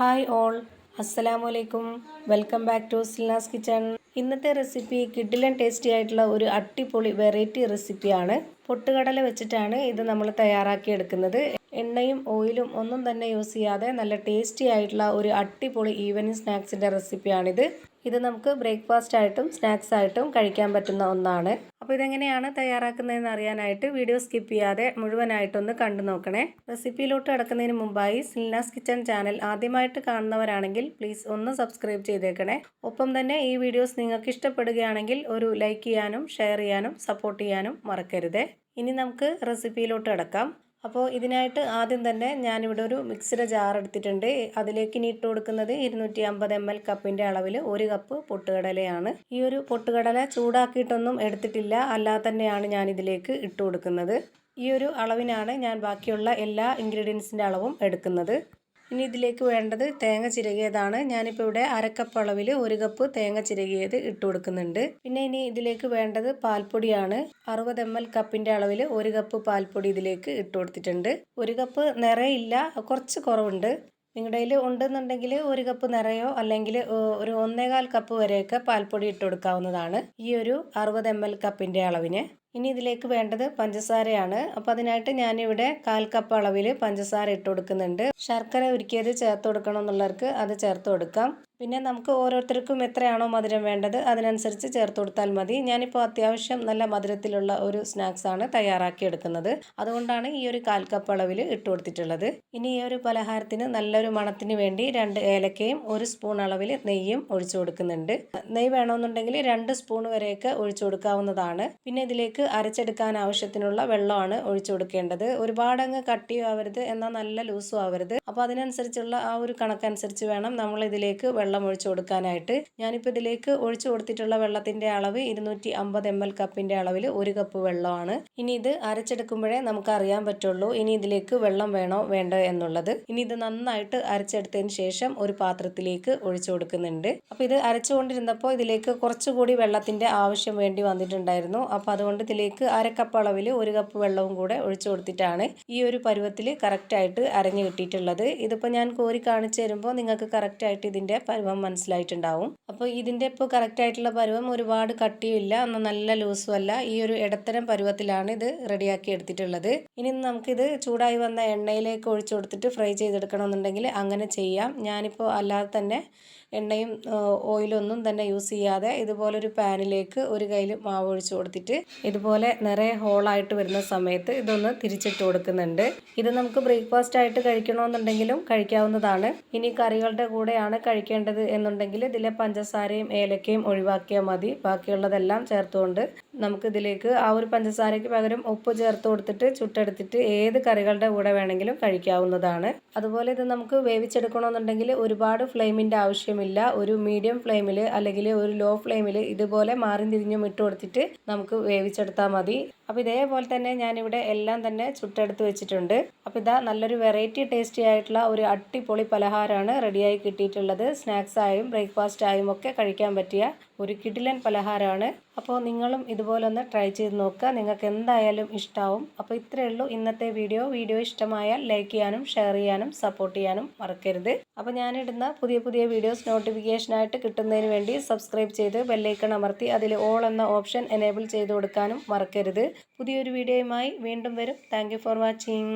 Hi all. അസ്സലാമു അലൈക്കും welcome back to Silnas kitchen. ഇന്നത്തെ റെസിപ്പി കിഡിലൻ ടേസ്റ്റി ആയിട്ടുള്ള ഒരു അടിപൊളി വെറൈറ്റി റെസിപ്പിയാണ്. പൊട്ടുകടല വെച്ചിട്ടാണ് ഇത് നമ്മൾ തയ്യാറാക്കി എടുക്കുന്നത് എണ്ണയും ഓയിലും ഒന്നും തന്നെ യൂസ് ചെയ്യാതെ നല്ല ടേസ്റ്റി ആയിട്ടുള്ള ഒരു അടിപൊളി ഈവനിങ് സ്നാക്സിന്റെ റെസിപ്പിയാണിത്. ഇത് നമുക്ക് ബ്രേക്ക്ഫാസ്റ്റ് ആയിട്ടും സ്നാക്സ് ആയിട്ടും കഴിക്കാൻ പറ്റുന്ന ഒന്നാണ്. അപ്പോൾ ഇതെങ്ങനെയാണ് തയ്യാറാക്കുന്നതെന്ന് അറിയാനായിട്ട് വീഡിയോ സ്കിപ്പ് ചെയ്യാതെ മുഴുവനായിട്ടൊന്ന് കണ്ടു നോക്കണേ. റെസിപ്പിയിലോട്ട് കിടക്കുന്നതിന് മുമ്പായി സിൽനാസ് കിച്ചൺ ചാനൽ ആദ്യമായിട്ട് കാണുന്നവരാണെങ്കിൽ പ്ലീസ് ഒന്ന് സബ്സ്ക്രൈബ് ചെയ്തേക്കണേ. ഒപ്പം തന്നെ ഈ വീഡിയോസ് നിങ്ങൾക്ക് ഇഷ്ടപ്പെടുകയാണെങ്കിൽ ഒരു ലൈക്ക് ചെയ്യാനും ഷെയർ ചെയ്യാനും സപ്പോർട്ട് ചെയ്യാനും മറക്കരുത്. ഇനി നമുക്ക് റെസിപ്പിയിലോട്ട് കിടക്കാം. അപ്പോൾ ഇതിനായിട്ട് ആദ്യം തന്നെ ഞാനിവിടെ ഒരു മിക്സിയുടെ ജാർ എടുത്തിട്ടുണ്ട്. അതിലേക്ക് ഇനി ഇട്ട് കൊടുക്കുന്നത് ഇരുന്നൂറ്റി അമ്പത് എം എൽ കപ്പിന്റെ അളവിൽ ഒരു കപ്പ് പൊട്ടുകടലയാണ്. ഈ ഒരു പൊട്ടുകടല ചൂടാക്കിയിട്ടൊന്നും എടുത്തിട്ടില്ല. അല്ലാതെ തന്നെയാണ് ഞാൻ ഇതിലേക്ക് ഇട്ട് കൊടുക്കുന്നത്. ഈ ഒരു അളവിനാണ് ഞാൻ ബാക്കിയുള്ള എല്ലാ ഇൻഗ്രീഡിയൻസിന്റെ അളവും എടുക്കുന്നത്. ഇനി ഇതിലേക്ക് വേണ്ടത് തേങ്ങ ചിരകിയതാണ്. ഞാനിപ്പോൾ ഇവിടെ അരക്കപ്പ് അളവിൽ ഒരു കപ്പ് തേങ്ങ ചിരകിയത് ഇട്ട് കൊടുക്കുന്നുണ്ട്. പിന്നെ ഇനി ഇതിലേക്ക് വേണ്ടത് പാൽപ്പൊടിയാണ്. അറുപത് എം എൽ കപ്പിന്റെ അളവിൽ ഒരു കപ്പ് പാൽപ്പൊടി ഇതിലേക്ക് ഇട്ട് കൊടുത്തിട്ടുണ്ട്. ഒരു കപ്പ് നിറയില്ല കുറച്ച് കുറവുണ്ട്. നിങ്ങളുടെ കയ്യിൽ ഉണ്ടെന്നുണ്ടെങ്കിൽ ഒരു കപ്പ് നിറയോ അല്ലെങ്കിൽ ഒരു ഒന്നേകാൽ കപ്പ് വരെയൊക്കെ പാൽപ്പൊടി ഇട്ട് കൊടുക്കാവുന്നതാണ്. ഈ ഒരു അറുപത് എം എൽ കപ്പിന്റെ അളവിന്. ഇനി ഇതിലേക്ക് വേണ്ടത് പഞ്ചസാരയാണ്. അപ്പോൾ അതിനായിട്ട് ഞാനിവിടെ കാൽ കപ്പ് അളവിൽ പഞ്ചസാര ഇട്ട് കൊടുക്കുന്നുണ്ട്. ശർക്കര ഉരുക്കിയത് ചേർത്ത് കൊടുക്കണം എന്നുള്ളവർക്ക് അത് ചേർത്ത് കൊടുക്കാം. പിന്നെ നമുക്ക് ഓരോരുത്തർക്കും എത്രയാണോ മധുരം വേണ്ടത് അതിനനുസരിച്ച് ചേർത്ത് കൊടുത്താൽ മതി. ഞാനിപ്പോൾ അത്യാവശ്യം നല്ല മധുരത്തിലുള്ള ഒരു സ്നാക്സ് ആണ് തയ്യാറാക്കി എടുക്കുന്നത്. അതുകൊണ്ടാണ് ഈ ഒരു കാൽ കപ്പ് അളവിൽ ഇട്ട് കൊടുത്തിട്ടുള്ളത്. ഇനി ഈ ഒരു പലഹാരത്തിന് നല്ലൊരു മണത്തിന് വേണ്ടി രണ്ട് ഏലക്കയും ഒരു സ്പൂൺ അളവിൽ നെയ്യും ഒഴിച്ചു കൊടുക്കുന്നുണ്ട്. നെയ്യ് വേണമെന്നുണ്ടെങ്കിൽ രണ്ട് സ്പൂൺ വരെയൊക്കെ ഒഴിച്ചു കൊടുക്കാവുന്നതാണ്. പിന്നെ ഇതിലേക്ക് അരച്ചെടുക്കാൻ ആവശ്യത്തിനുള്ള വെള്ളമാണ് ഒഴിച്ചു കൊടുക്കേണ്ടത്. ഒരുപാട് അങ്ങ് കട്ടിയും എന്നാൽ നല്ല ലൂസും ആവരുത്. അപ്പോൾ അതിനനുസരിച്ചുള്ള ആ ഒരു കണക്കനുസരിച്ച് വേണം നമ്മൾ ഇതിലേക്ക് വെള്ളം ഒഴിച്ച് കൊടുക്കാനായിട്ട് ഞാനിപ്പോൾ ഇതിലേക്ക് ഒഴിച്ച് കൊടുത്തിട്ടുള്ള വെള്ളത്തിന്റെ അളവ് ഇരുന്നൂറ്റി അമ്പത് എം എൽ കപ്പിന്റെ അളവിൽ ഒരു കപ്പ് വെള്ളമാണ്. ഇനി ഇത് അരച്ചെടുക്കുമ്പോഴേ നമുക്ക് അറിയാൻ പറ്റുള്ളൂ ഇനി ഇതിലേക്ക് വെള്ളം വേണോ വേണ്ടോ എന്നുള്ളത്. ഇനി ഇത് നന്നായിട്ട് അരച്ചെടുത്തതിന് ശേഷം ഒരു പാത്രത്തിലേക്ക് ഒഴിച്ചു കൊടുക്കുന്നുണ്ട്. അപ്പോൾ ഇത് അരച്ചുകൊണ്ടിരുന്നപ്പോൾ ഇതിലേക്ക് കുറച്ചുകൂടി വെള്ളത്തിന്റെ ആവശ്യം വേണ്ടി വന്നിട്ടുണ്ടായിരുന്നു. അപ്പോൾ അതുകൊണ്ട് ഇതിലേക്ക് അരക്കപ്പ് അളവിൽ ഒരു കപ്പ് വെള്ളവും കൂടെ ഒഴിച്ചു കൊടുത്തിട്ടാണ് ഈ ഒരു പരുവത്തിൽ കറക്റ്റായിട്ട് അരഞ്ഞു കിട്ടിയിട്ടുള്ളത്. ഇതിപ്പോൾ ഞാൻ കോരി കാണിച്ചു തരുമ്പോൾ നിങ്ങൾക്ക് കറക്റ്റായിട്ട് ഇതിന്റെ പരുവം മനസ്സിലായിട്ടുണ്ടാവും. അപ്പോൾ ഇതിന്റെ ഇപ്പോൾ കറക്റ്റ് ആയിട്ടുള്ള പരുവം ഒരുപാട് കട്ടിയുമില്ല എന്നാൽ നല്ല ലൂസും അല്ല. ഈ ഒരു ഇടത്തരം പരുവത്തിലാണ് ഇത് റെഡിയാക്കി എടുത്തിട്ടുള്ളത്. ഇനി നമുക്കിത് ചൂടായി വന്ന എണ്ണയിലേക്ക് ഒഴിച്ചു കൊടുത്തിട്ട് ഫ്രൈ ചെയ്തെടുക്കണമെന്നുണ്ടെങ്കിൽ അങ്ങനെ ചെയ്യാം. ഞാനിപ്പോൾ അല്ലാതെ തന്നെ എണ്ണയും ഓയിലൊന്നും തന്നെ യൂസ് ചെയ്യാതെ ഇതുപോലൊരു പാനിലേക്ക് ഒരു കയ്യിൽ മാവ് ഒഴിച്ചു കൊടുത്തിട്ട് ഇതുപോലെ നിറയെ ഹോളായിട്ട് വരുന്ന സമയത്ത് ഇതൊന്ന് തിരിച്ചിട്ട് കൊടുക്കുന്നുണ്ട്. ഇത് നമുക്ക് ബ്രേക്ക്ഫാസ്റ്റ് ആയിട്ട് കഴിക്കണമെന്നുണ്ടെങ്കിലും കഴിക്കാവുന്നതാണ്. ഇനി കറികളുടെ കൂടെയാണ് കഴിക്കേണ്ടത്. എന്നുണ്ടെങ്കിൽ ഇതിലെ പഞ്ചസാരയും ഏലക്കയും ഒഴിവാക്കിയാൽ മതി. ബാക്കിയുള്ളതെല്ലാം ചേർത്തുകൊണ്ട് നമുക്ക് ഇതിലേക്ക് ആ ഒരു പഞ്ചസാരയ്ക്ക് പകരം ഉപ്പ് ചേർത്ത് കൊടുത്തിട്ട് ചുട്ടെടുത്തിട്ട് ഏത് കറികളുടെ കൂടെ വേണമെങ്കിലും കഴിക്കാവുന്നതാണ്. അതുപോലെ ഇത് നമുക്ക് വേവിച്ചെടുക്കണമെന്നുണ്ടെങ്കിൽ ഒരുപാട് ഫ്ലെയിമിന്റെ ആവശ്യമില്ല. ഒരു മീഡിയം ഫ്ലെയിമിൽ അല്ലെങ്കിൽ ഒരു ലോ ഫ്ലെയിമിൽ ഇതുപോലെ മാറി തിരിഞ്ഞും ഇട്ട് കൊടുത്തിട്ട് നമുക്ക് വേവിച്ചെടുത്താൽ മതി. അപ്പോൾ ഇതേപോലെ തന്നെ ഞാനിവിടെ എല്ലാം തന്നെ ചുട്ടെടുത്ത് വെച്ചിട്ടുണ്ട്. അപ്പോൾ ഇതാ നല്ലൊരു വെറൈറ്റി ടേസ്റ്റി ആയിട്ടുള്ള ഒരു അടിപൊളി പലഹാരമാണ് റെഡിയായി കിട്ടിയിട്ടുള്ളത്. സ്നാക്സായും ബ്രേക്ക്ഫാസ്റ്റായും ഒക്കെ കഴിക്കാൻ പറ്റിയ ഒരു കിടിലൻ പലഹാരമാണ്. അപ്പോൾ നിങ്ങളും ഇതുപോലെ ഒന്ന് ട്രൈ ചെയ്ത് നോക്കുക. നിങ്ങൾക്ക് എന്തായാലും ഇഷ്ടമാവും അപ്പോൾ ഇത്രയേ ഉള്ളൂ. ഇന്നത്തെ വീഡിയോ വീഡിയോ ഇഷ്ടമായാൽ ലൈക്ക് ചെയ്യാനും ഷെയർ ചെയ്യാനും സപ്പോർട്ട് ചെയ്യാനും മറക്കരുത്. അപ്പോൾ ഞാനിടുന്ന പുതിയ പുതിയ വീഡിയോസ് നോട്ടിഫിക്കേഷനായിട്ട് കിട്ടുന്നതിന് വേണ്ടി സബ്സ്ക്രൈബ് ചെയ്ത് ബെല്ലൈക്കൺ അമർത്തി അതിൽ ഓൾ എന്ന ഓപ്ഷൻ എനേബിൾ ചെയ്ത് കൊടുക്കാനും മറക്കരുത്. പുതിയൊരു വീഡിയോയുമായി വീണ്ടും വരും. Thank for watching